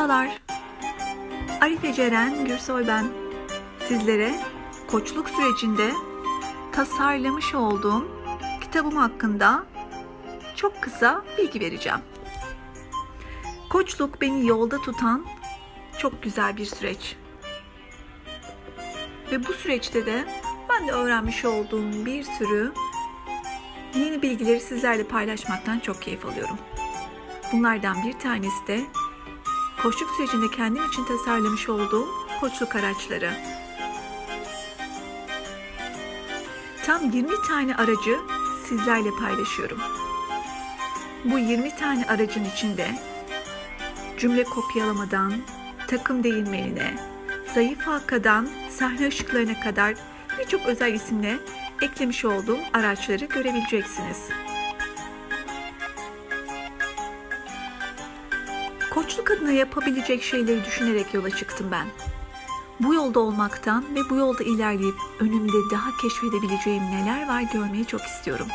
Merhabalar. Arife Ceren Gürsoy ben. Sizlere koçluk sürecinde tasarlamış olduğum kitabım hakkında çok kısa bilgi vereceğim. Koçluk beni yolda tutan çok güzel bir süreç. Ve bu süreçte de ben de öğrenmiş olduğum bir sürü yeni bilgileri sizlerle paylaşmaktan çok keyif alıyorum. Bunlardan bir tanesi de koçluk sürecinde kendim için tasarlamış olduğum koçluk araçları. Tam 20 tane aracı sizlerle paylaşıyorum. Bu 20 tane aracın içinde cümle kopyalamadan takım değinmenine, zayıf halkadan sahne ışıklarına kadar birçok özel isimle eklemiş olduğum araçları görebileceksiniz. Koçluk adına yapabilecek şeyleri düşünerek yola çıktım ben. Bu yolda olmaktan ve bu yolda ilerleyip önümde daha keşfedebileceğim neler var görmeyi çok istiyorum.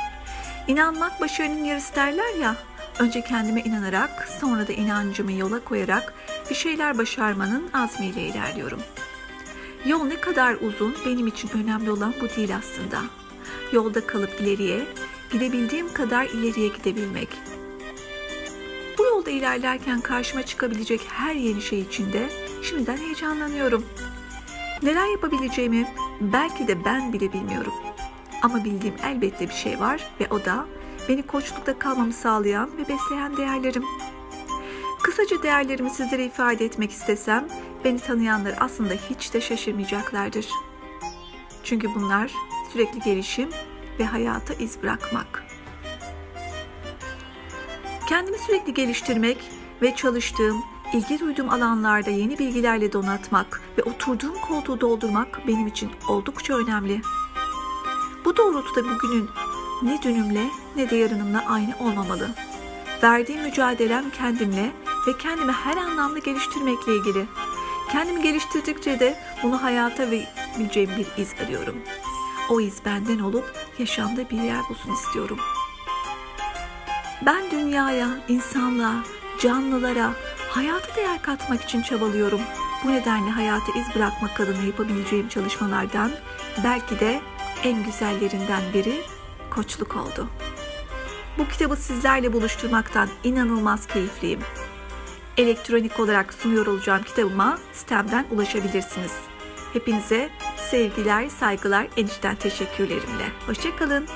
İnanmak başarının yarısı derler ya. Önce kendime inanarak, sonra da inancımı yola koyarak bir şeyler başarmanın azmiyle ilerliyorum. Yol ne kadar uzun benim için önemli olan bu değil aslında. Yolda kalıp ileriye, gidebildiğim kadar ileriye gidebilmek. Yolda ilerlerken karşıma çıkabilecek her yeni şey için de şimdiden heyecanlanıyorum. Neler yapabileceğimi belki de ben bile bilmiyorum. Ama bildiğim elbette bir şey var ve o da beni koçlukta kalmamı sağlayan ve besleyen değerlerim. Kısaca değerlerimi sizlere ifade etmek istesem beni tanıyanlar aslında hiç de şaşırmayacaklardır. Çünkü bunlar sürekli gelişim ve hayata iz bırakmak. Kendimi sürekli geliştirmek ve çalıştığım, ilgi duyduğum alanlarda yeni bilgilerle donatmak ve oturduğum koltuğu doldurmak benim için oldukça önemli. Bu doğrultuda bugünün ne dünümle ne de yarınımla aynı olmamalı. Verdiğim mücadelem kendimle ve kendimi her anlamda geliştirmekle ilgili. Kendimi geliştirdikçe de bunu hayata verebileceğim bir iz arıyorum. O iz benden olup yaşamda bir yer bulsun istiyorum. Ben dünyaya, insanlığa, canlılara, hayata değer katmak için çabalıyorum. Bu nedenle hayata iz bırakmak adına yapabileceğim çalışmalardan belki de en güzellerinden biri koçluk oldu. Bu kitabı sizlerle buluşturmaktan inanılmaz keyifliyim. Elektronik olarak sunuyor olacağım kitabıma sitemden ulaşabilirsiniz. Hepinize sevgiler, saygılar, enişten teşekkürlerimle. Hoşçakalın.